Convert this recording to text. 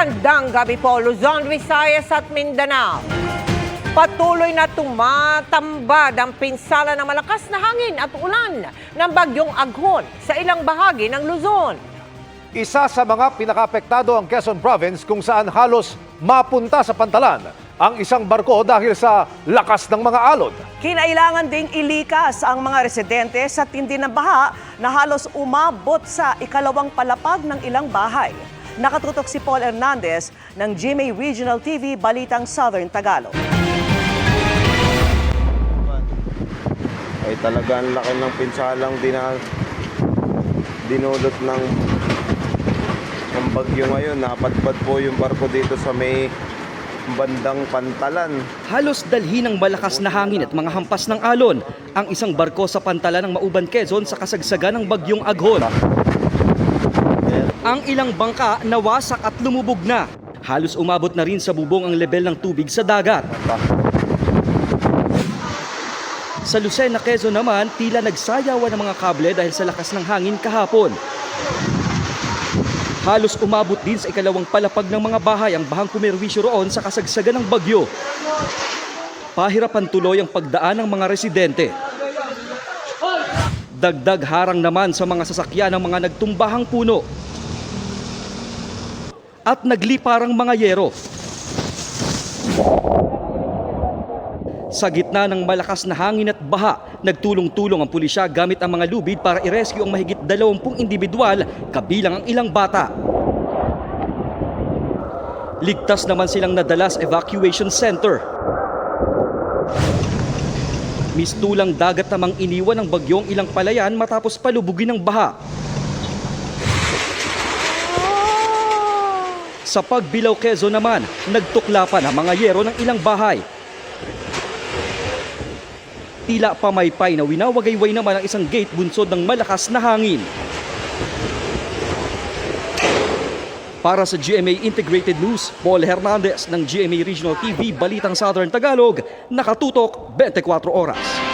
Magandang gabi po, Luzon, Visayas at Mindanao. Patuloy na tumatambad ang pinsala ng malakas na hangin at ulan ng bagyong Aghon sa ilang bahagi ng Luzon. Isa sa mga pinakapektado ang Quezon Province kung saan halos mapunta sa pantalan ang isang barko dahil sa lakas ng mga alon. Kinailangan ding ilikas ang mga residente sa tindi ng baha na halos umabot sa ikalawang palapag ng ilang bahay. Nakatutok si Paul Hernandez ng GMA Regional TV Balitang Southern Tagalog. ay talagang laki ng pinsalang dina, dinulot ng ng bagyo ngayon. Napadpad po yung barko dito sa may bandang pantalan. Halos dalhin ng malakas na hangin at mga hampas ng alon ang isang barko sa pantalan ng Mauban, Quezon sa kasagsagan ng bagyong Aghon. Ang ilang bangka nawasak at lumubog na. Halos umabot na rin sa bubong ang level ng tubig sa dagat. Sa Lucena, Quezon naman, tila nagsayawan ng mga kable dahil sa lakas ng hangin kahapon. Halos umabot din sa ikalawang palapag ng mga bahay ang bahang kumerwisyo roon sa kasagsagan ng bagyo. Pahirapan tuloy ang pagdaan ng mga residente. Dagdag harang naman sa mga sasakyan ng mga nagtumbahang puno. At nagliparang mga yero. Sa gitna ng malakas na hangin at baha, nagtulong-tulong ang pulisya gamit ang mga lubid para i-rescue ang mahigit 20 individual kabilang ang ilang bata. Ligtas naman silang nadala sa evacuation center. Mistulang dagat namang iniwan ng bagyong ilang palayan matapos palubugin ng baha. Sa Pagbilaw, Quezon naman, nagtuklapan ang mga yero ng ilang bahay. Tila pamaypay na winawagayway naman ang isang gate bunsod ng malakas na hangin. Para sa GMA Integrated News, Paul Hernandez ng GMA Regional TV Balitang Southern Tagalog, nakatutok 24 oras.